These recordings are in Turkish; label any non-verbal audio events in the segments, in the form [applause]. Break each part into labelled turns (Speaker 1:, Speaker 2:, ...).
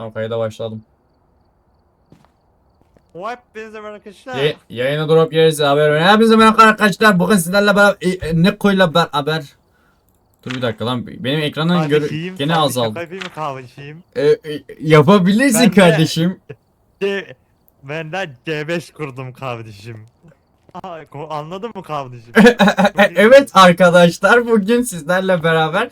Speaker 1: Tamam kayda başladım.
Speaker 2: Hepinize merhaba arkadaşlar.
Speaker 1: Ye yayına drop gelirse haber verin. Hepinize merhaba arkadaşlar. Bugün sizlerle beraber e, e, Neko'yla beraber. Dur bir dakika lan. Benim ekranın gör
Speaker 2: Kardeşim,
Speaker 1: gene azaldı.
Speaker 2: Mı kardeşim?
Speaker 1: E, e, yapabilirsin
Speaker 2: Ben de-
Speaker 1: kardeşim.
Speaker 2: C ben de C5 kurdum kardeşim. Anladın mı kardeşim? [laughs]
Speaker 1: evet arkadaşlar bugün sizlerle beraber.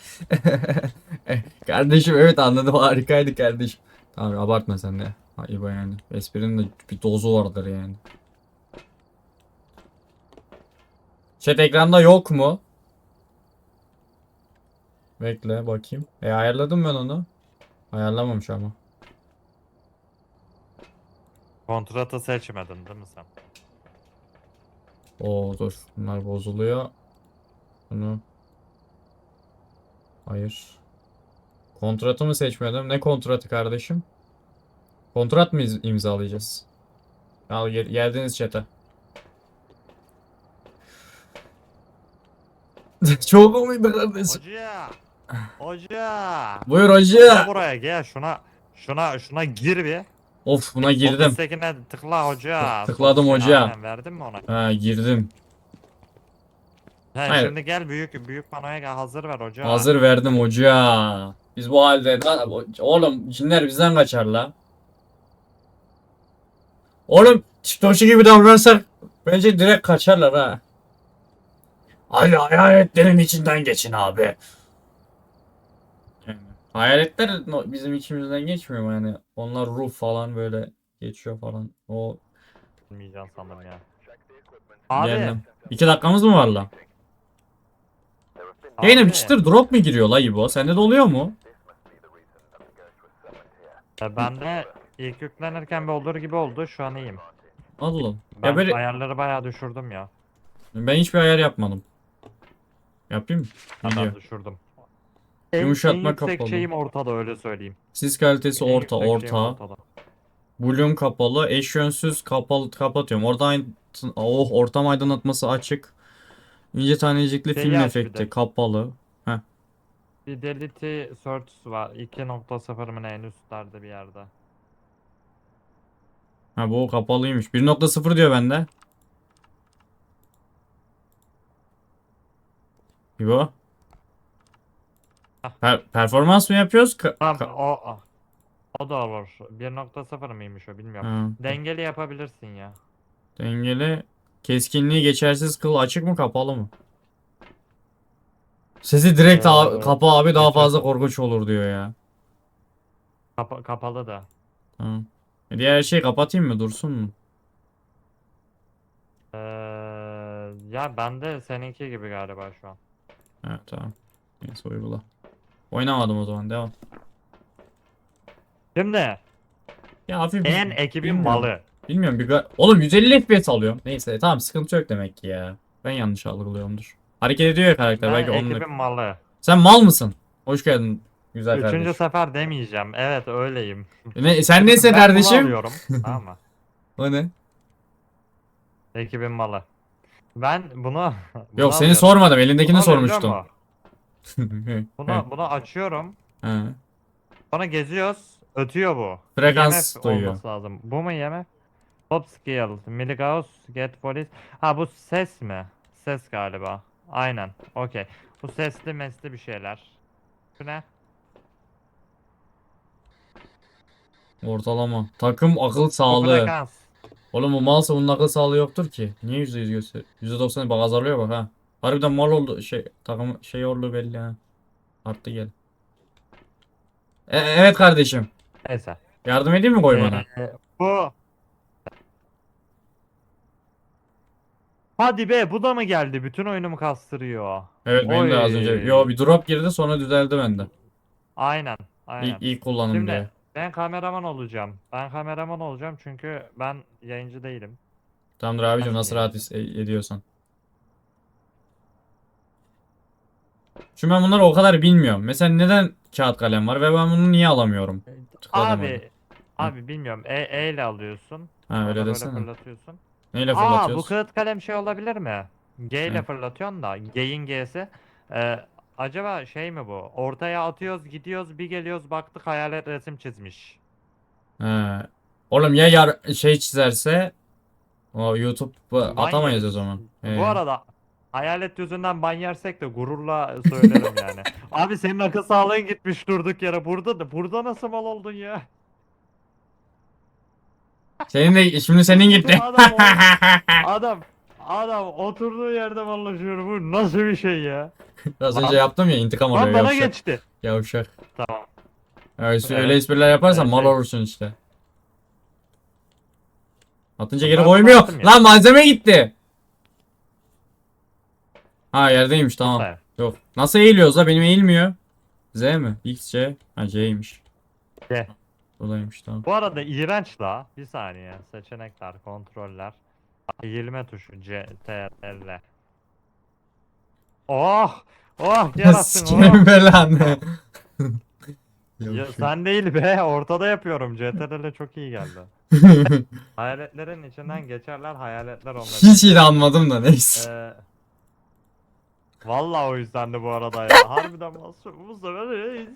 Speaker 1: [laughs] kardeşim evet anladım harikaydı kardeşim. Tamam abartma sen de. Ayıp yani. Esprinin de bir dozu vardır yani. Chat ekranda yok mu? Bekle bakayım. E ayarladım ben onu. Ayarlamamış ama.
Speaker 2: Kontratı seçmedin değil mi sen?
Speaker 1: Oo dur. Bunlar bozuluyor. Bunu. Hayır. Kontratı mı seçmedim? Ne kontratı kardeşim? Kontrat mı imzalayacağız? Al gel geldiniz chat'e. [laughs] Çok komikti kardeşim.
Speaker 2: Hoca! Hoca!
Speaker 1: Buyur
Speaker 2: Gel
Speaker 1: hoca.
Speaker 2: buraya gel şuna şuna şuna gir bir.
Speaker 1: Of buna girdim.
Speaker 2: Otuztekine tıkla hoca.
Speaker 1: Tıkladım hoca.
Speaker 2: Aynen, verdin mi ona?
Speaker 1: Ha girdim.
Speaker 2: He,
Speaker 1: Hayır.
Speaker 2: şimdi gel büyük büyük panoya gel hazır ver hoca.
Speaker 1: Hazır verdim hoca. Biz bu halde oğlum cinler bizden kaçar la. Oğlum TikTokçu gibi davranırsak bence direkt kaçarlar ha. Hadi hayaletlerin içinden geçin abi. Yani hayaletler bizim içimizden geçmiyor mu yani? Onlar ruh falan böyle geçiyor falan. O
Speaker 2: Bilmeyeceğim sandım ya. Abi.
Speaker 1: geldim. İki dakikamız mı var la?
Speaker 2: abi,
Speaker 1: Yayına bir çıtır drop mu giriyor la İbo? Sende de oluyor mu?
Speaker 2: E, Bende ilk yüklenirken bir olur gibi oldu. Şu an iyiyim.
Speaker 1: Allah.
Speaker 2: Ben
Speaker 1: Ya böyle
Speaker 2: ayarları bayağı düşürdüm ya.
Speaker 1: ben hiçbir ayar yapmadım. Yapayım mı? Video.
Speaker 2: Ben düşürdüm. En,
Speaker 1: Yumuşatma
Speaker 2: en yüksek
Speaker 1: kapalı.
Speaker 2: şeyim ortada öyle söyleyeyim.
Speaker 1: Sis kalitesi
Speaker 2: En
Speaker 1: orta
Speaker 2: yüksek şeyim
Speaker 1: orta.
Speaker 2: ortada.
Speaker 1: Bloom kapalı. Eş yönsüz kapalı kapatıyorum. Orada aynı oh ortam aydınlatması açık. İnce tanecikli
Speaker 2: Şey
Speaker 1: film
Speaker 2: bir
Speaker 1: efekti
Speaker 2: de.
Speaker 1: kapalı.
Speaker 2: Fidelity Search var. 2.0 mı ne en üstlerde bir yerde.
Speaker 1: Ha bu kapalıymış. 1.0 diyor bende. İbo. Per- performans mı yapıyoruz? Ka-
Speaker 2: Tamam o. O da olur. 1.0 mıymış o bilmiyorum.
Speaker 1: Ha,
Speaker 2: Dengeli yapabilirsin ya.
Speaker 1: dengeli. Keskinliği geçersiz kıl açık mı kapalı mı? Sesi direkt
Speaker 2: Ee,
Speaker 1: a- kapa abi daha fazla korkunç olur diyor ya.
Speaker 2: Kapa- kapalı da.
Speaker 1: Tamam. E, Diğer şeyi kapatayım mı dursun mu?
Speaker 2: Ee, ya bende seninki gibi galiba şu an.
Speaker 1: Evet tamam. Neyse uygula. Oynamadım o zaman devam.
Speaker 2: Şimdi
Speaker 1: Ya hafif bir-
Speaker 2: en ekibin
Speaker 1: bilmiyorum.
Speaker 2: malı.
Speaker 1: Bilmiyorum bir ga- Oğlum 150 FPS alıyorum. Neyse tamam sıkıntı yok demek ki ya. Ben yanlış algılıyorumdur. Hareket ediyor ya karakter
Speaker 2: Ben
Speaker 1: belki onunla.
Speaker 2: ekibin malı.
Speaker 1: Sen mal mısın? Hoş geldin güzel
Speaker 2: Üçüncü
Speaker 1: kardeşim.
Speaker 2: sefer demeyeceğim. Evet öyleyim.
Speaker 1: Ne, sen neyse
Speaker 2: Ben bunu
Speaker 1: kardeşim?
Speaker 2: alıyorum. [laughs] tamam mı?
Speaker 1: O ne?
Speaker 2: Ekibin malı. Ben bunu, bunu
Speaker 1: Yok seni
Speaker 2: alıyorum.
Speaker 1: sormadım elindekini
Speaker 2: Bunu
Speaker 1: sormuştum. [laughs]
Speaker 2: Bunu, bunu açıyorum.
Speaker 1: He.
Speaker 2: Sonra geziyoruz. Ötüyor bu.
Speaker 1: Frekans
Speaker 2: IMF
Speaker 1: duyuyor.
Speaker 2: olması lazım. Bu mu IMF? Top scale. Milligauss. Get police. Ha bu ses mi? Ses galiba. Aynen. Okey. Bu sesli mesli bir şeyler. Bu ne?
Speaker 1: Ortalama. Takım akıl sağlığı.
Speaker 2: frekans.
Speaker 1: Oğlum bu malsa bunun akıl sağlığı yoktur ki. Niye %100 gösteriyor? %90 bak azalıyor bak ha. Harbiden mal oldu şey takım şey olduğu belli ha. Arttı gel. E- evet kardeşim.
Speaker 2: Neyse.
Speaker 1: Yardım edeyim mi koymana?
Speaker 2: Ee, bu. Hadi be bu da mı geldi? Bütün oyunumu kastırıyor.
Speaker 1: Evet benim de az önce. Yo bir drop girdi sonra düzeldi bende.
Speaker 2: Aynen. Aynen.
Speaker 1: İlk, ilk kullanımda.
Speaker 2: Şimdi ben kameraman olacağım. Ben kameraman olacağım çünkü ben yayıncı değilim.
Speaker 1: Tamamdır abicim
Speaker 2: Nasıl
Speaker 1: rahat his- ediyorsan. Çünkü ben bunları o kadar bilmiyorum. Mesela neden kağıt kalem var ve ben bunu niye alamıyorum? Tıkladım
Speaker 2: Abi abi bilmiyorum. E, e ile alıyorsun.
Speaker 1: Ha
Speaker 2: Sonra
Speaker 1: öyle
Speaker 2: böyle
Speaker 1: desene.
Speaker 2: fırlatıyorsun.
Speaker 1: Neyle
Speaker 2: Aa bu
Speaker 1: fırlatıyoruz?
Speaker 2: kağıt kalem şey olabilir mi? G ile
Speaker 1: Ne?
Speaker 2: fırlatıyorsun da G'in G'si. Ee, acaba şey mi bu? Ortaya atıyoruz, gidiyoruz, bir geliyoruz baktık hayalet resim çizmiş.
Speaker 1: He. Oğlum ya yar şey çizerse o YouTube atamayız o zaman.
Speaker 2: Bu
Speaker 1: Ee,
Speaker 2: arada hayalet yüzünden ban yersek de gururla söylerim yani. [laughs] Abi senin akıl sağlığın gitmiş durduk yere. Burada da burada nasıl mal oldun ya?
Speaker 1: Senin de şimdi senin gitti.
Speaker 2: Adam [laughs] Adam adam oturduğu yerde mallaşıyor. Bu nasıl bir şey ya?
Speaker 1: Az önce yaptım ya intikam
Speaker 2: Lan
Speaker 1: alıyor
Speaker 2: bana
Speaker 1: yavşak.
Speaker 2: geçti.
Speaker 1: Yavşak.
Speaker 2: Tamam.
Speaker 1: Öyle,
Speaker 2: Evet.
Speaker 1: öyle espriler yaparsan
Speaker 2: Evet,
Speaker 1: mal
Speaker 2: evet.
Speaker 1: olursun işte. Atınca
Speaker 2: Ben
Speaker 1: geri
Speaker 2: bunu
Speaker 1: koymuyor.
Speaker 2: ya.
Speaker 1: Lan malzeme gitti. Ha yerdeymiş tamam.
Speaker 2: Evet.
Speaker 1: Yok. Nasıl eğiliyoruz la? Benim eğilmiyor. Z mi? X, C. Ha C'ymiş.
Speaker 2: C.
Speaker 1: Buradaymış tamam.
Speaker 2: Bu arada iğrenç la. Bir saniye. Seçenekler, kontroller. Eğilme tuşu C, T, L. Oh! Oh! Yarasın
Speaker 1: Sikeyim
Speaker 2: oh!
Speaker 1: belanı. [laughs]
Speaker 2: Ya,
Speaker 1: Yavşak.
Speaker 2: sen değil be. Ortada yapıyorum. CTRL çok iyi geldi. [laughs] Hayaletlerin içinden geçerler. Hayaletler onları.
Speaker 1: Hiç inanmadım da neyse.
Speaker 2: Ee, Vallahi o yüzden de bu arada ya. Harbiden masum bu sefer.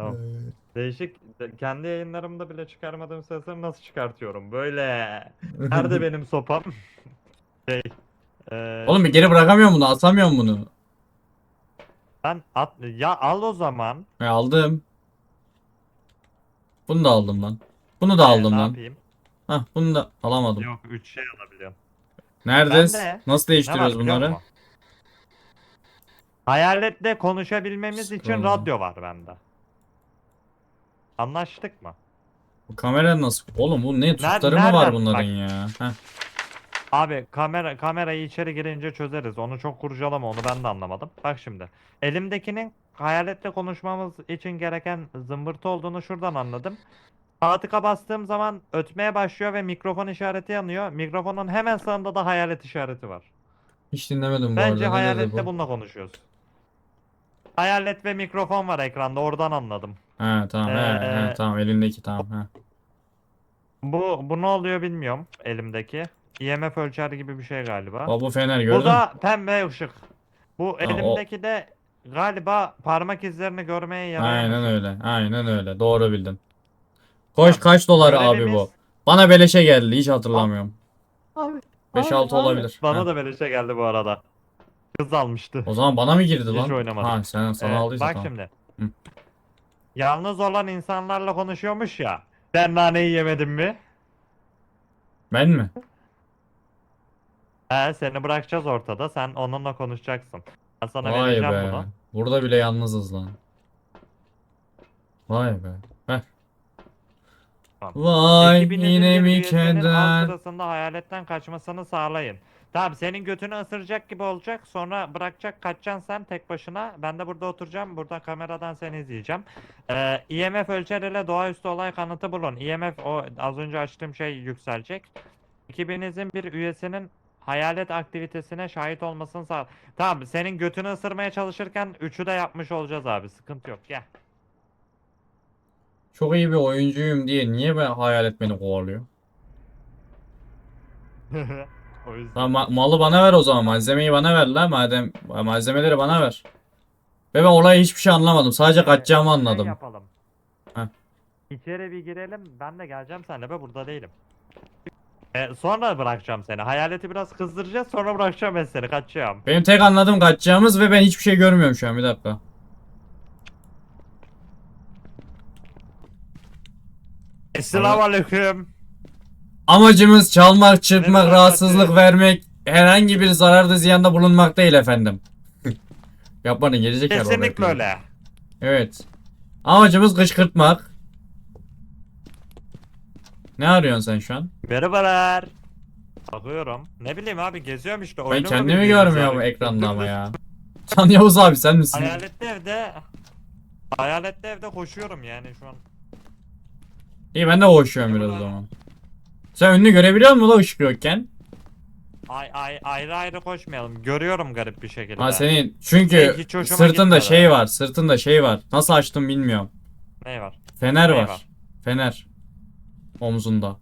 Speaker 2: Tamam. Değişik de- kendi yayınlarımda bile çıkarmadığım sesleri nasıl çıkartıyorum? Böyle. [laughs] Nerede benim sopam? [laughs] şey. eee,
Speaker 1: Oğlum bir geri bırakamıyorum bunu. Atamıyorum bunu.
Speaker 2: ben at ya al o zaman.
Speaker 1: E aldım. Bunu da aldım lan. Bunu da
Speaker 2: Ee,
Speaker 1: aldım
Speaker 2: ne
Speaker 1: lan.
Speaker 2: yapayım?
Speaker 1: Hah bunu da alamadım.
Speaker 2: Yok 3 şey alabiliyorum.
Speaker 1: Neredes?
Speaker 2: Ben de-
Speaker 1: Nasıl
Speaker 2: Ne var
Speaker 1: değiştiriyoruz
Speaker 2: biliyor
Speaker 1: bunları?
Speaker 2: musun? Hayaletle konuşabilmemiz için
Speaker 1: Scroll.
Speaker 2: radyo var bende. Anlaştık mı?
Speaker 1: Bu kamera nasıl? Oğlum bu ne tuşları mı
Speaker 2: nereden?
Speaker 1: var bunların
Speaker 2: Bak.
Speaker 1: ya? Heh.
Speaker 2: Abi kamera kamerayı içeri girince çözeriz. Onu çok kurcalama onu ben de anlamadım. Bak şimdi. Elimdekinin hayaletle konuşmamız için gereken zımbırtı olduğunu şuradan anladım. Sağ tıka bastığım zaman ötmeye başlıyor ve mikrofon işareti yanıyor. Mikrofonun hemen sağında da hayalet işareti var.
Speaker 1: Hiç dinlemedim bu
Speaker 2: Bence
Speaker 1: arada. Ne dedi
Speaker 2: hayaletle
Speaker 1: bu?
Speaker 2: bununla konuşuyoruz. Hayalet ve mikrofon var ekranda oradan anladım.
Speaker 1: He tamam he, he
Speaker 2: Ee,
Speaker 1: tamam elindeki tamam he.
Speaker 2: Bu bu ne oluyor bilmiyorum elimdeki. IMF ölçer gibi bir şey galiba.
Speaker 1: Bak bu fener gördün
Speaker 2: Bu
Speaker 1: mü?
Speaker 2: da pembe ışık. Bu
Speaker 1: Ha, o-
Speaker 2: elimdeki de galiba parmak izlerini görmeye yarayan
Speaker 1: Aynen öyle. Aynen öyle. Doğru bildin. Koş kaç dolar abi
Speaker 2: Görevimiz-
Speaker 1: bu? Bana beleşe geldi hiç hatırlamıyorum.
Speaker 2: Abi,
Speaker 1: 5-6
Speaker 2: abi, abi.
Speaker 1: olabilir.
Speaker 2: Bana
Speaker 1: Ha.
Speaker 2: da böyle şey geldi bu arada. Kız almıştı.
Speaker 1: O zaman bana mı girdi
Speaker 2: Hiç
Speaker 1: lan?
Speaker 2: oynamadım.
Speaker 1: Ha sen sana
Speaker 2: Ee,
Speaker 1: aldıysa
Speaker 2: bak
Speaker 1: tamam.
Speaker 2: şimdi.
Speaker 1: Hı.
Speaker 2: Yalnız olan insanlarla konuşuyormuş ya. Ben naneyi yemedim mi?
Speaker 1: Ben mi?
Speaker 2: He seni bırakacağız ortada. Sen onunla konuşacaksın. Ben sana
Speaker 1: Vay
Speaker 2: vereceğim
Speaker 1: be.
Speaker 2: bunu.
Speaker 1: Burada bile yalnızız lan. Vay be.
Speaker 2: Tamam.
Speaker 1: Vay
Speaker 2: Ekibinizin
Speaker 1: yine
Speaker 2: bir
Speaker 1: mi
Speaker 2: üyesinin av
Speaker 1: keder?
Speaker 2: sırasında hayaletten kaçmasını sağlayın. Tamam senin götünü ısıracak gibi olacak. Sonra bırakacak kaçacaksın sen tek başına. Ben de burada oturacağım. Burada kameradan seni izleyeceğim. Ee, IMF ölçer ile doğaüstü olay kanıtı bulun. IMF o az önce açtığım şey yükselecek. Ekibinizin bir üyesinin hayalet aktivitesine şahit olmasını sağ. Tamam senin götünü ısırmaya çalışırken üçü de yapmış olacağız abi. Sıkıntı yok. Gel.
Speaker 1: Çok iyi bir oyuncuyum diye niye ben hayalet beni kovalıyor? [laughs]
Speaker 2: o yüzden.
Speaker 1: Tamam ma- malı bana ver o zaman. Malzemeyi bana ver lan madem malzemeleri bana ver. Ve ben olayı hiçbir şey anlamadım. Sadece kaçacağımı
Speaker 2: şey
Speaker 1: anladım.
Speaker 2: yapalım.
Speaker 1: Heh.
Speaker 2: İçeri bir girelim. Ben de geleceğim seninle be burada değilim. Ee, sonra bırakacağım seni. Hayaleti biraz kızdıracağız sonra bırakacağım ben seni. Kaçacağım.
Speaker 1: Benim tek anladığım kaçacağımız ve ben hiçbir şey görmüyorum şu an. Bir dakika.
Speaker 2: Esselamu aleyküm.
Speaker 1: Amacımız çalmak, çırpmak,
Speaker 2: Evet,
Speaker 1: rahatsızlık
Speaker 2: evet.
Speaker 1: vermek, herhangi bir zararda ziyanda bulunmak değil efendim. [laughs] Yapmanın gelecek yer
Speaker 2: Kesinlikle öyle.
Speaker 1: Evet. Amacımız kışkırtmak. Ne arıyorsun sen şu an?
Speaker 2: Merhabalar. Bakıyorum. Ne bileyim abi geziyorum işte.
Speaker 1: Ben
Speaker 2: oyunu
Speaker 1: kendimi
Speaker 2: bilmiyorum
Speaker 1: görmüyorum
Speaker 2: yani.
Speaker 1: ekranda ama ya. [laughs] Can Yavuz abi sen misin?
Speaker 2: Hayaletli evde. Hayaletli evde koşuyorum yani şu an.
Speaker 1: İyi ben de koşuyorum biraz o zaman. Sen önünü görebiliyor musun la ışık yokken?
Speaker 2: Ay, ay, ayrı ayrı koşmayalım. Görüyorum garip bir şekilde.
Speaker 1: Ha senin çünkü
Speaker 2: hiç hoşuma
Speaker 1: sırtında
Speaker 2: gitmedi.
Speaker 1: şey var, sırtında şey var. Nasıl açtım bilmiyorum.
Speaker 2: Ne var?
Speaker 1: Fener
Speaker 2: Ne
Speaker 1: var.
Speaker 2: var?
Speaker 1: Fener. Omzunda.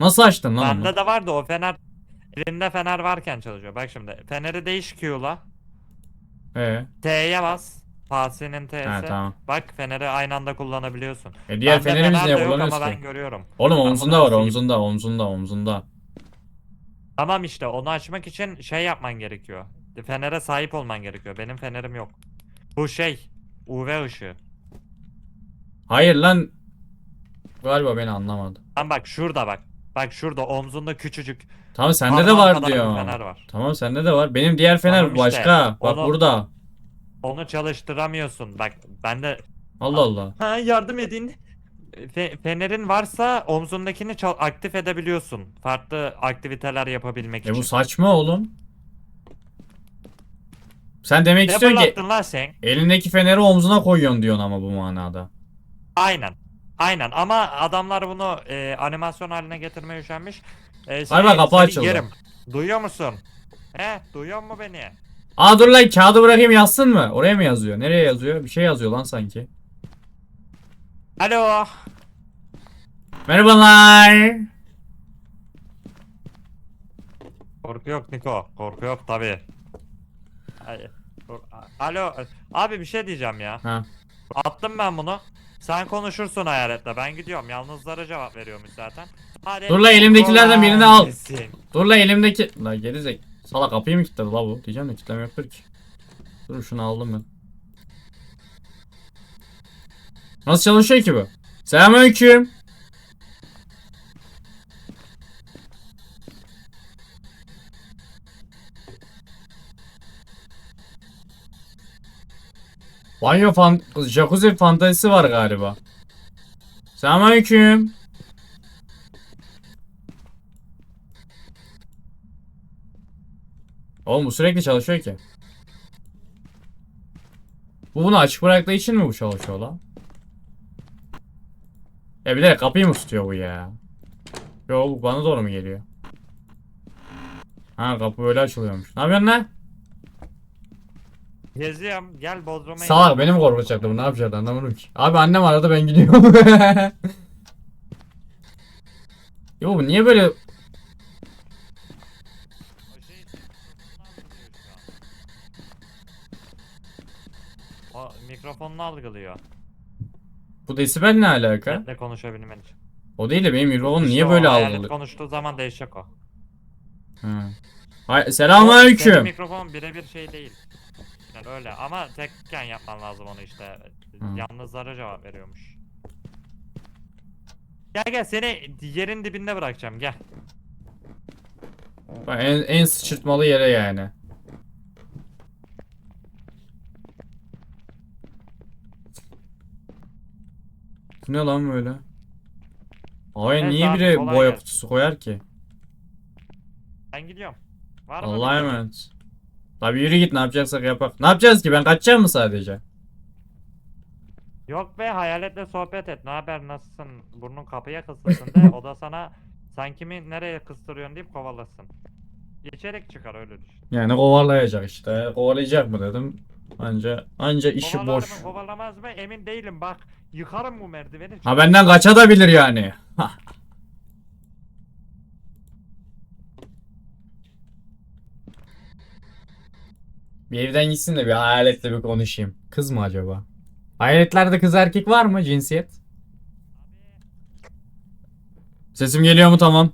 Speaker 1: Nasıl açtın lan onu?
Speaker 2: Bende de vardı o fener. Elinde fener varken çalışıyor. Bak şimdi. Feneri değiş Q'la.
Speaker 1: Ee,
Speaker 2: T'ye bas. Tahsin'in T'si.
Speaker 1: Ha tamam.
Speaker 2: Bak feneri aynı anda kullanabiliyorsun.
Speaker 1: E diğer
Speaker 2: Bende
Speaker 1: fenerimiz
Speaker 2: fener
Speaker 1: niye
Speaker 2: yok
Speaker 1: kullanıyoruz
Speaker 2: ama
Speaker 1: ki?
Speaker 2: ben görüyorum.
Speaker 1: Oğlum
Speaker 2: Ben
Speaker 1: omzunda
Speaker 2: bunu
Speaker 1: var omzunda omzunda omzunda.
Speaker 2: Tamam işte onu açmak için şey yapman gerekiyor. Fenere sahip olman gerekiyor. Benim fenerim yok. Bu şey UV ışığı.
Speaker 1: Hayır lan. Galiba beni anlamadı.
Speaker 2: Lan bak şurada bak. Bak şurada omzunda küçücük.
Speaker 1: Tamam sende de
Speaker 2: parmağın
Speaker 1: var
Speaker 2: kadar bir
Speaker 1: diyor.
Speaker 2: fener var.
Speaker 1: Tamam sende de var. Benim diğer fener
Speaker 2: Tamam işte.
Speaker 1: başka. Bak
Speaker 2: Onu-
Speaker 1: burada.
Speaker 2: Onu çalıştıramıyorsun. Bak bende
Speaker 1: Allah Allah.
Speaker 2: Ha yardım edin. Fe- fenerin varsa omzundakini çal- aktif edebiliyorsun. Farklı aktiviteler yapabilmek
Speaker 1: E
Speaker 2: için.
Speaker 1: bu saçma oğlum. Sen demek
Speaker 2: Ne
Speaker 1: istiyorsun ki
Speaker 2: fırlattın lan sen?
Speaker 1: elindeki feneri omzuna koyuyorsun diyorsun ama bu manada.
Speaker 2: Aynen. Aynen ama adamlar bunu e, animasyon haline getirmeye üşenmiş. E,
Speaker 1: Galiba
Speaker 2: seni-
Speaker 1: kapı
Speaker 2: seni
Speaker 1: açıldı.
Speaker 2: yerim. Duyuyor musun? He, duyuyor mu beni?
Speaker 1: Aa dur lan kağıdı bırakayım yazsın mı? Oraya mı yazıyor? Nereye yazıyor? Bir şey yazıyor lan sanki.
Speaker 2: Alo.
Speaker 1: Merhabalar.
Speaker 2: Korku yok Niko. Korku yok tabi. Alo. Abi bir şey diyeceğim ya.
Speaker 1: Ha.
Speaker 2: Attım ben bunu. Sen konuşursun hayaletle. Ben gidiyorum. Yalnızlara cevap veriyormuş zaten. Hadi.
Speaker 1: Dur lan, elimdekilerden birini al.
Speaker 2: Kesin.
Speaker 1: Dur lan elimdeki... La gerizek. Sala kapıyı mı kilitledi la bu? Diyeceğim de kilitleme yoktur ki. Dur şunu aldım ben. Nasıl çalışıyor ki bu? Selamünaleyküm. Banyo fan jacuzzi fantezisi var galiba. Selamünaleyküm. Oğlum bu sürekli çalışıyor ki. Bu bunu açık bıraktığı için mi bu çalışıyor lan? Ya bir de kapıyı mı tutuyor bu ya? Yo bu bana doğru mu geliyor? Ha kapı böyle açılıyormuş. Ne yapıyorsun lan?
Speaker 2: Geziyorum. Gel Bodrum'a.
Speaker 1: Salak beni mi korkutacaktı bu ne yapacaktı anlamadım ki. Abi annem aradı ben gidiyorum. [laughs] Yo bu niye böyle
Speaker 2: O şey- O mikrofonunu algılıyor.
Speaker 1: bu desibel ne alaka?
Speaker 2: Ne konuşabilmen için.
Speaker 1: O değil de benim mikrofonum niye böyle algılıyor?
Speaker 2: konuştuğu zaman değişecek o.
Speaker 1: Ha. Hay-
Speaker 2: Senin
Speaker 1: Selamünaleyküm.
Speaker 2: mikrofon birebir şey değil. Yani öyle ama tekken yapman lazım onu işte.
Speaker 1: Hı.
Speaker 2: Yalnızlara cevap veriyormuş. Gel gel seni yerin dibinde bırakacağım gel.
Speaker 1: Bak, En, en sıçırtmalı yere yani. Bu ne lan böyle? Ay
Speaker 2: Evet
Speaker 1: niye biri boya
Speaker 2: gelsin.
Speaker 1: kutusu koyar ki?
Speaker 2: Ben gidiyorum. Var mı
Speaker 1: Allah'a emanet. Tabi yürü git ne yapacaksak yapak. Ne yapacağız ki ben kaçacağım mı sadece?
Speaker 2: Yok be hayaletle sohbet et. Ne haber nasılsın? Burnun kapıya kısılsın de. [laughs] O da sana sen kimi nereye kıstırıyorsun deyip kovalasın. İçerik çıkar öyle düşün.
Speaker 1: Yani kovalayacak işte. Kovalayacak mı dedim. Anca anca işi
Speaker 2: Kovalar
Speaker 1: boş.
Speaker 2: mı kovalamaz mı emin değilim bak. Yıkarım bu merdiveni.
Speaker 1: Ha benden kaçabilir yani. Hah. Bir evden gitsin de bir hayaletle bir konuşayım. Kız mı acaba? Hayaletlerde kız erkek var mı cinsiyet? Sesim geliyor mu tamam?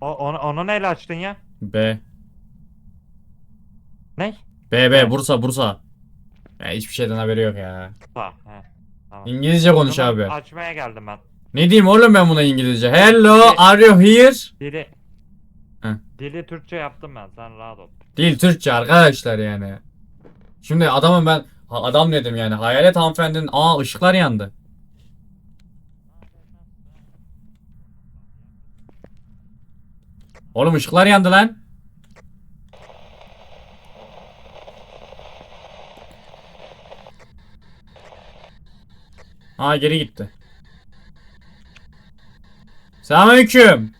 Speaker 2: O, onu, onu neyle açtın ya?
Speaker 1: B.
Speaker 2: Ne?
Speaker 1: B B Bursa Bursa. Ya hiçbir şeyden haberi yok ya.
Speaker 2: He. Tamam.
Speaker 1: İngilizce konuş
Speaker 2: Bunu
Speaker 1: abi.
Speaker 2: Açmaya geldim ben.
Speaker 1: Ne diyeyim oğlum ben buna İngilizce? Hello, are you here?
Speaker 2: Dili
Speaker 1: Heh.
Speaker 2: Dili Türkçe yaptım ben. Sen rahat ol.
Speaker 1: Değil Türkçe arkadaşlar yani. Şimdi adamın ben ha, adam dedim yani hayalet hanımefendinin aa ışıklar yandı. Oğlum ışıklar yandı lan. Aa geri gitti. Selamünaleyküm.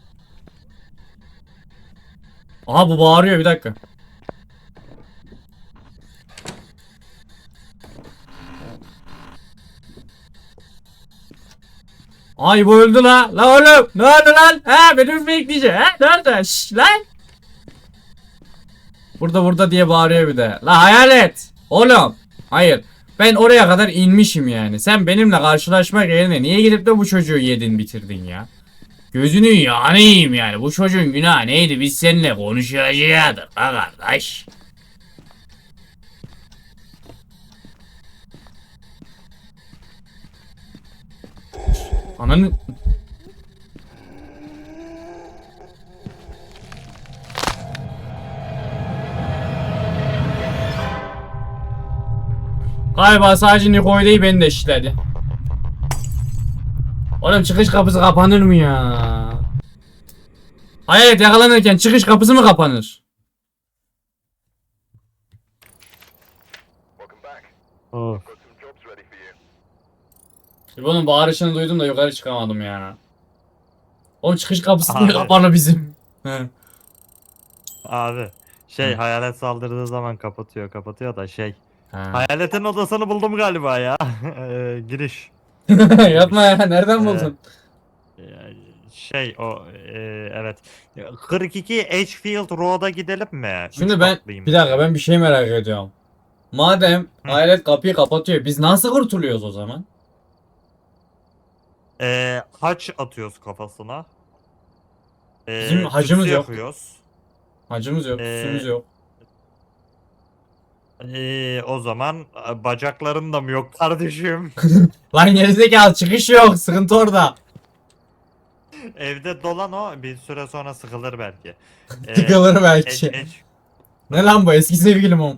Speaker 1: Aha bu bağırıyor bir dakika. Ay bu öldü la. La oğlum. Ne oldu lan? Ha benim bekleyecek. Ha nerede? Şş lan. Burada burada diye bağırıyor bir de. La hayalet. Oğlum hayır. Ben oraya kadar inmişim yani. Sen benimle karşılaşmak yerine niye gidip de bu çocuğu yedin bitirdin ya? Gözünü yanayım yani. Bu çocuğun günahı neydi? Biz seninle konuşacaktık ha kardeş. Ananı... Galiba sadece Niko'yu değil beni de işledi. Oğlum çıkış kapısı kapanır mı ya? Hayalet yakalanırken çıkış kapısı mı kapanır?
Speaker 2: Of.
Speaker 1: Bunun bağırışını duydum da yukarı çıkamadım ya. Oğlum çıkış kapısı
Speaker 2: Abi.
Speaker 1: niye kapalı bizim?
Speaker 2: Abi şey hayalet saldırdığı zaman kapatıyor kapatıyor da şey.
Speaker 1: Ha.
Speaker 2: Hayaletin odasını buldum galiba ya. Eee, [laughs] giriş. [laughs]
Speaker 1: Yapma ya nereden
Speaker 2: Ee,
Speaker 1: buldun?
Speaker 2: Ee, Şey o eee, evet. 42 Edgefield Road'a gidelim mi? Üç
Speaker 1: Şimdi ben
Speaker 2: katlıyım.
Speaker 1: bir dakika ben bir şey merak ediyorum. Madem
Speaker 2: Hı.
Speaker 1: hayalet kapıyı kapatıyor biz nasıl kurtuluyoruz o zaman?
Speaker 2: Eee, haç atıyoruz kafasına. Eee,
Speaker 1: Bizim hacımız
Speaker 2: tütsü
Speaker 1: yok.
Speaker 2: yakıyoruz.
Speaker 1: Hacımız yok,
Speaker 2: Ee,
Speaker 1: süsümüz yok.
Speaker 2: Eee, o zaman bacakların da mı yok kardeşim? [laughs]
Speaker 1: Lan gerizekalı çıkış yok sıkıntı orada.
Speaker 2: Evde dolan o bir süre sonra sıkılır belki. Eee,
Speaker 1: Tıkılır belki.
Speaker 2: edge- edge-
Speaker 1: Ne lan bu eski sevgilim o.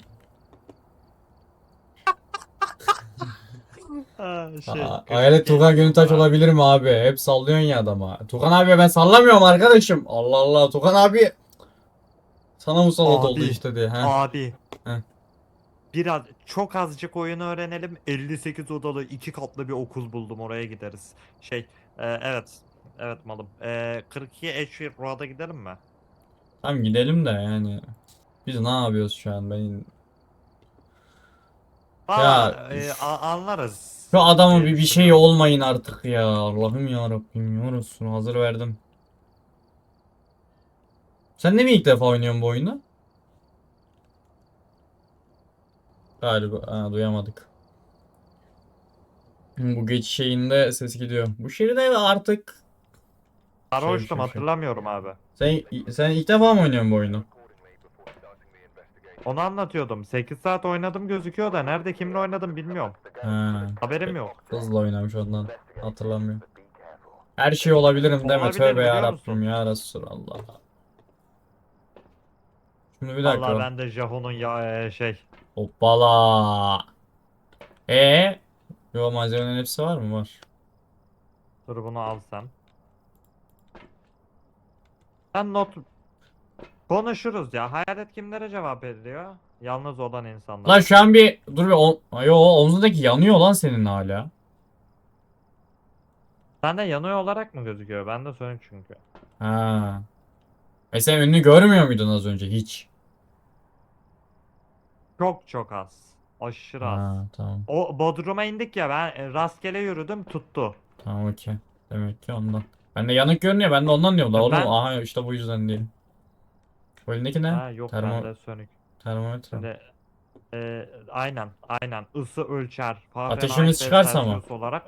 Speaker 2: Ha, [laughs] şey,
Speaker 1: Aa,
Speaker 2: 42
Speaker 1: Hayalet Tugan Gönültaş
Speaker 2: Ha.
Speaker 1: olabilir mi abi? Hep sallıyorsun ya adama. Tugan abi ben sallamıyorum arkadaşım. Allah Allah Tugan abi. Sana musallat
Speaker 2: Abi.
Speaker 1: oldu işte diye. Ha.
Speaker 2: Abi.
Speaker 1: Heh.
Speaker 2: Biraz çok azıcık oyunu öğrenelim. 58 odalı iki katlı bir okul buldum oraya gideriz. Şey e, evet. Evet malım. E, 42 Edgefield Road'a gidelim mi?
Speaker 1: Tamam gidelim de yani. Biz ne yapıyoruz şu an? Ben
Speaker 2: Aa,
Speaker 1: Ya,
Speaker 2: e, a- anlarız.
Speaker 1: şu adamı bir bir şey olmayın artık ya. Allah'ım ya Rabbim ya Resulüm hazır verdim. Sen de mi ilk defa oynuyorsun bu oyunu? Galiba ha, duyamadık. Bu geçiş şeyinde ses gidiyor. Bu şehirde artık
Speaker 2: Sarhoştum
Speaker 1: şey, şey.
Speaker 2: hatırlamıyorum abi.
Speaker 1: sen sen ilk defa mı oynuyorsun bu oyunu?
Speaker 2: Onu anlatıyordum. 8 saat oynadım gözüküyor da nerede kimle oynadım bilmiyorum.
Speaker 1: Ha,
Speaker 2: Haberim yok.
Speaker 1: hızlı oynamış ondan. Hatırlamıyorum. Her şey olabilirim deme
Speaker 2: Olabilir,
Speaker 1: tövbe
Speaker 2: biliyor
Speaker 1: ya Resulallah. Şimdi bir dakika.
Speaker 2: Vallahi ben de Jaho'nun ya e, şey
Speaker 1: Hoppala. E Yo malzemenin hepsi var mı? Var.
Speaker 2: Dur bunu al sen. Sen not konuşuruz ya. Hayalet kimlere cevap veriyor? Yalnız olan insanlar.
Speaker 1: Lan şu an bir dur bir o, yo omzundaki yanıyor lan senin hala.
Speaker 2: Sende yanıyor olarak mı gözüküyor? Ben de sönük çünkü.
Speaker 1: Ha. E sen önünü görmüyor muydun az önce hiç?
Speaker 2: Çok çok az. Aşırı az.
Speaker 1: Ha tamam.
Speaker 2: O Bodrum'a indik ya ben e, rastgele yürüdüm tuttu.
Speaker 1: Tamam okey. Demek ki ondan. Ben de yanık görünüyor. Ben de ondan diyorum da oğlum.
Speaker 2: ben-
Speaker 1: Aha işte bu yüzden değil. Bu elindeki ne?
Speaker 2: Ha yok
Speaker 1: Termo-
Speaker 2: bende sönük.
Speaker 1: Termometre.
Speaker 2: Şimdi e, aynen aynen ısı ölçer.
Speaker 1: Ateşimiz
Speaker 2: Fahrenheit ve
Speaker 1: çıkarsa mı?
Speaker 2: Celsius olarak.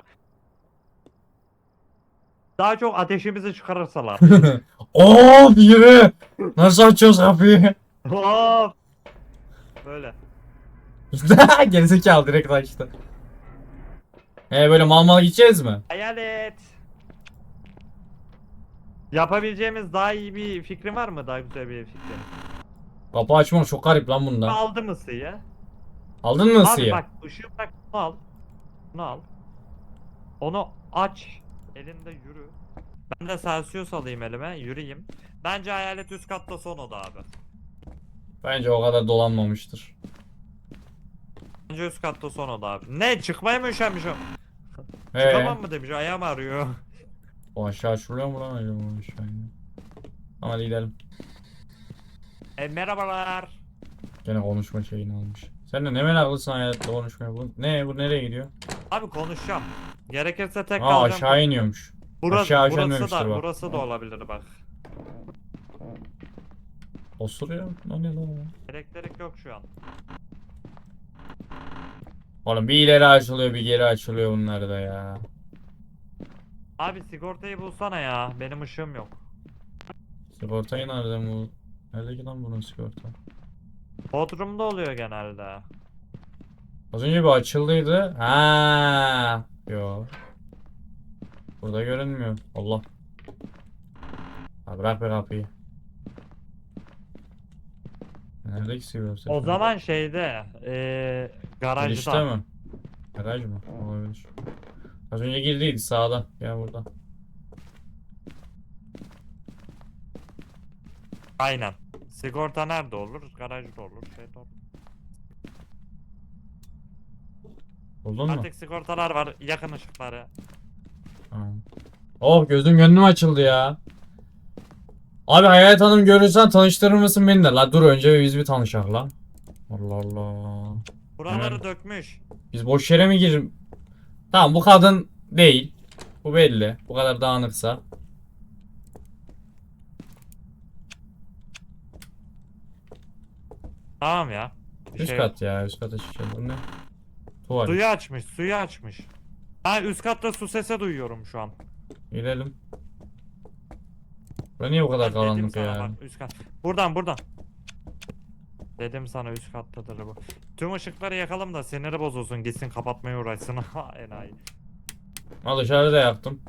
Speaker 2: Daha çok ateşimizi çıkarırsalar. [laughs]
Speaker 1: Of yürü. Nasıl açıyoruz kapıyı?
Speaker 2: Hop! Böyle. [laughs]
Speaker 1: Gerizekalı direkt açtı. E böyle mal mal gideceğiz mi?
Speaker 2: Hayalet. Yapabileceğimiz daha iyi bir fikrin var mı? Daha güzel bir fikrin.
Speaker 1: Kapı açmak çok garip lan bunda.
Speaker 2: Aldım ısıyı.
Speaker 1: Aldın mı
Speaker 2: Abi
Speaker 1: ısıyı?
Speaker 2: bak ışığı bırak bunu al. Bunu al. Onu aç. Elinde yürü. Ben de Celsius alayım elime. Yürüyeyim. Bence hayalet üst katta son oda abi.
Speaker 1: Bence o kadar dolanmamıştır.
Speaker 2: Bence üst katta son oda abi. Ne? Çıkmaya mı üşenmiş o?
Speaker 1: Ee,
Speaker 2: Çıkamam mı demiş. Ayağım ağrıyor.
Speaker 1: o aşağı şuraya mı lan acaba o aşağı? Tamam hadi gidelim.
Speaker 2: E, merhabalar.
Speaker 1: Gene konuşma şeyini almış. Sen de ne meraklısın hayatta konuşmaya. Bu, ne bu nereye gidiyor?
Speaker 2: Abi konuşacağım. Gerekirse tek
Speaker 1: Aa
Speaker 2: kalacağım.
Speaker 1: aşağı iniyormuş.
Speaker 2: Burası,
Speaker 1: aşağı aşağı
Speaker 2: burası da,
Speaker 1: bak.
Speaker 2: burası da olabilir bak.
Speaker 1: Osuruyor. O ne lan?
Speaker 2: Elektrik yok şu an.
Speaker 1: Oğlum bir ileri açılıyor bir geri açılıyor bunlar da ya.
Speaker 2: Abi sigortayı bulsana ya. Benim ışığım yok.
Speaker 1: Sigortayı nereden bu? Nerede ki lan bunun sigorta?
Speaker 2: Bodrum'da oluyor genelde.
Speaker 1: Az önce bir açıldıydı. Ha, Yo. Burada görünmüyor. Allah. Ha, bırak be kapıyı. Nerede ki sigorta?
Speaker 2: O zaman şeyde eee garajda.
Speaker 1: Girişte mi? Garaj mı? Olabilir. Az önce girdiydi sağda. Ya burada.
Speaker 2: Aynen. Sigorta nerede olur? Garajda olur. Şeyde olur.
Speaker 1: Buldun mu?
Speaker 2: Artık sigortalar var. Yakın ışıkları.
Speaker 1: Ha. Oh gözüm gönlüm açıldı ya. Abi Hayalet Hanım görürsen tanıştırır mısın beni de? La dur önce biz bir tanışak la. Allah Allah.
Speaker 2: Buraları
Speaker 1: Evet.
Speaker 2: dökmüş.
Speaker 1: Biz boş yere mi gir? Tamam bu kadın değil. Bu belli. Bu kadar dağınıksa.
Speaker 2: Tamam ya. Bir
Speaker 1: Üst
Speaker 2: şey
Speaker 1: kat ya üst kata çıkacağız. Bu ne? Tuvalet.
Speaker 2: Suyu açmış, suyu açmış. Ha üst katta su sesi duyuyorum şu an.
Speaker 1: Girelim. Burası niye bu kadar
Speaker 2: dedim
Speaker 1: karanlık
Speaker 2: sana
Speaker 1: ya?
Speaker 2: bak üst kat. Buradan buradan. Dedim sana üst kattadır bu. Tüm ışıkları yakalım da siniri bozulsun gitsin kapatmaya uğraşsın. [laughs] Ha enayi.
Speaker 1: Al dışarıda yaktım.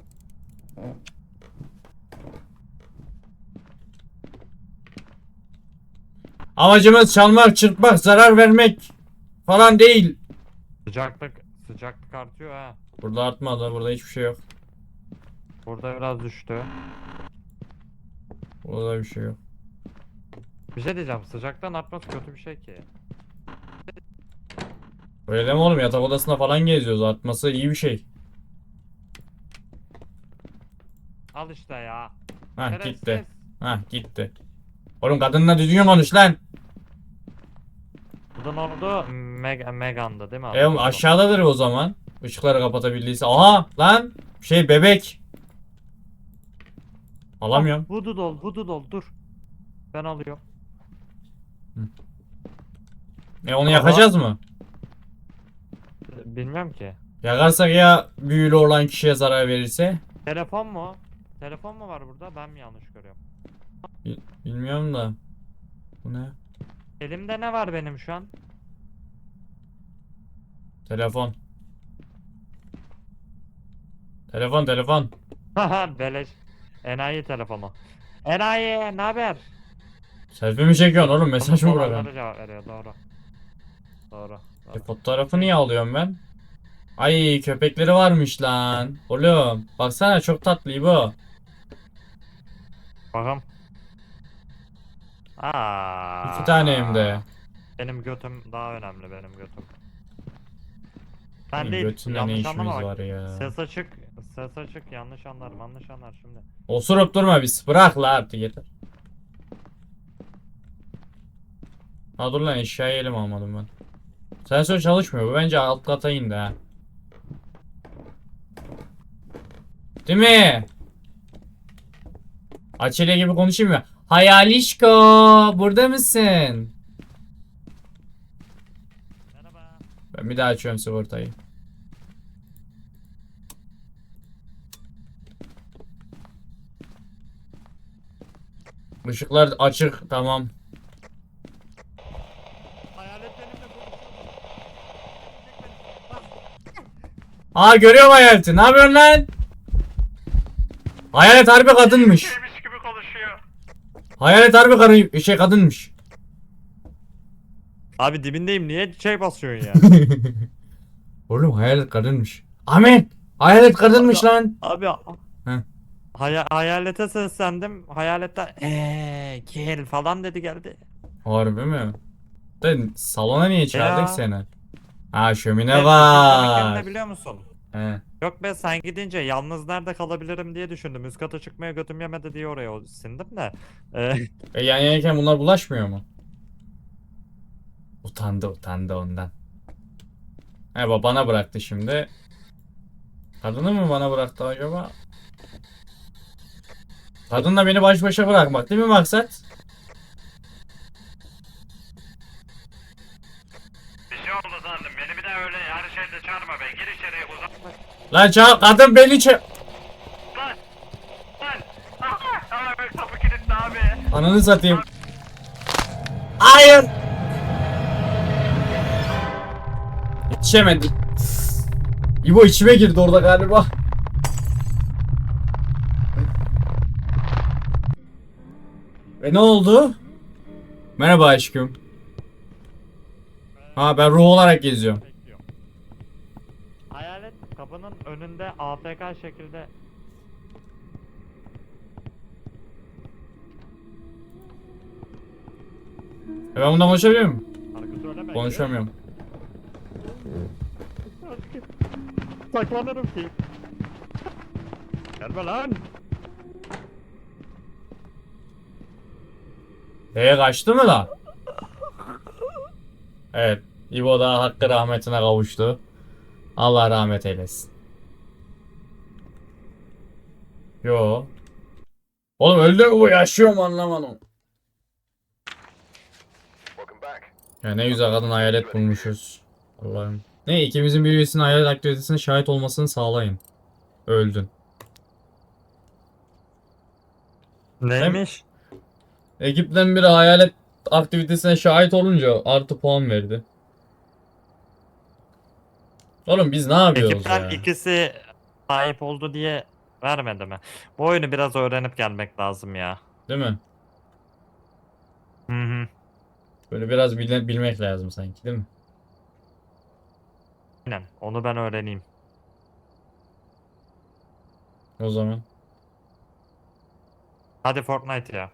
Speaker 1: Amacımız çalmak, çırpmak, zarar vermek falan değil.
Speaker 2: Sıcaklık sıcaklık artıyor ha.
Speaker 1: Burada artmadı, burada hiçbir şey yok.
Speaker 2: Burada biraz düştü.
Speaker 1: Burada bir şey yok.
Speaker 2: Bir şey diyeceğim sıcaktan artması kötü bir şey ki.
Speaker 1: Öyle mi oğlum? Yatak odasında falan geziyoruz. Artması iyi bir şey.
Speaker 2: Al işte ya.
Speaker 1: Hah
Speaker 2: Şerefsiz.
Speaker 1: gitti. Hah gitti. Oğlum kadınla düzgün konuş lan.
Speaker 2: Bu da ne oldu? Meg Megan'dı değil mi?
Speaker 1: E oğlum aşağıdadır o zaman. Işıkları kapatabildiyse. Aha lan. Şey bebek. Alamıyorum.
Speaker 2: Hudu dol, hudu dol dur. Ben alıyorum.
Speaker 1: E onu yakacağız mı?
Speaker 2: Bilmiyorum ki.
Speaker 1: Yakarsak ya büyülü olan kişiye zarar verirse?
Speaker 2: Telefon mu? Telefon mu var burada? Ben mi yanlış görüyorum?
Speaker 1: Bilmiyorum da. Bu ne?
Speaker 2: Elimde ne var benim şu an?
Speaker 1: Telefon. Telefon telefon.
Speaker 2: Haha [laughs] beleş. Enayi telefonu. Enayi ne haber?
Speaker 1: Selfie mi çekiyorsun oğlum? Mesaj mı bırakıyorsun?
Speaker 2: sorulara cevap veriyor doğru. Doğru.
Speaker 1: E,
Speaker 2: doğru.
Speaker 1: fotoğrafı niye alıyorum ben? Ay köpekleri varmış lan. Oğlum baksana çok tatlı bu.
Speaker 2: Bakalım. Aa.
Speaker 1: İki tane hem de.
Speaker 2: Benim götüm daha önemli benim götüm. Ben değil.
Speaker 1: götünde ne
Speaker 2: yanlış
Speaker 1: işimiz
Speaker 2: anlama bak.
Speaker 1: var ya.
Speaker 2: Ses açık. Ses açık. Yanlış anlar. Yanlış anlar şimdi.
Speaker 1: Osurup durma biz. Bırak la artık yeter. Ha dur lan eşyayı elim almadım ben. Sensör çalışmıyor. Bu bence alt kata indi ha. Değil mi? Açelya gibi konuşayım mı? Hayalişko burada mısın?
Speaker 2: Merhaba.
Speaker 1: Ben bir daha açıyorum sigortayı. Işıklar açık tamam.
Speaker 2: Hayalet benimle konuşuyor.
Speaker 1: Aa görüyorum hayaleti. Ne yapıyorsun lan? Hayalet harbi kadınmış.
Speaker 2: Şeymiş gibi konuşuyor.
Speaker 1: Hayalet harbi karı şey kadınmış.
Speaker 2: Abi dibindeyim. Niye şey basıyorsun ya? [laughs]
Speaker 1: Oğlum hayalet kadınmış. Ahmet! Hayalet kadınmış lan.
Speaker 2: Abi
Speaker 1: Heh.
Speaker 2: Haya- hayalete seslendim. Hayaletten eee gel falan dedi geldi.
Speaker 1: Harbi mi? De salona niye çağırdık
Speaker 2: Ya.
Speaker 1: seni? Ha şömine
Speaker 2: Evet,
Speaker 1: var.
Speaker 2: Ne biliyor musun?
Speaker 1: He.
Speaker 2: Yok be sen gidince yalnız nerede kalabilirim diye düşündüm. Üst kata çıkmaya götüm yemedi diye oraya o- sindim de. Ee,
Speaker 1: E yan yanayken bunlar bulaşmıyor mu? Utandı utandı ondan. He baba bana bıraktı şimdi. Kadını mı bana bıraktı acaba? Kadınla beni baş başa bırakmak değil mi maksat?
Speaker 2: bir şey oldu sandım. Beni bir daha öyle yani verme be. Gir içeriye uzak.
Speaker 1: Lan çağır kadın beni çağır.
Speaker 2: Lan! Lan! Abi kapı kilitli abi.
Speaker 1: Ananı satayım. Hayır. Yetişemedik. İbo içime girdi orada galiba. Ve ne oldu? Merhaba aşkım. Ha ben ruh olarak geziyorum.
Speaker 2: Kapının önünde AFK şekilde
Speaker 1: E ben bundan konuşabiliyor muyum?
Speaker 2: Söyleme.
Speaker 1: Konuşamıyorum.
Speaker 2: Saklanırım ki. Gelme lan.
Speaker 1: Ee kaçtı mı la? Evet. İbo da hakkı rahmetine kavuştu. Allah rahmet eylesin. Yo. Oğlum öldü mü bu yaşıyor mu anlamadım. Ya ne güzel kadın hayalet bulmuşuz. Allah'ım. Ne ikimizin bir üyesinin hayalet aktivitesine şahit olmasını sağlayın. Öldün.
Speaker 2: Neymiş?
Speaker 1: Ekipten biri hayalet aktivitesine şahit olunca artı puan verdi. Oğlum biz ne yapıyoruz
Speaker 2: Ekipten
Speaker 1: ya?
Speaker 2: ikisi sahip oldu diye vermedi mi? Bu oyunu biraz öğrenip gelmek lazım ya.
Speaker 1: Değil mi?
Speaker 2: Hı hı.
Speaker 1: Böyle biraz bile- bilmek lazım sanki değil mi?
Speaker 2: Aynen. Onu ben öğreneyim.
Speaker 1: O zaman.
Speaker 2: Hadi Fortnite ya.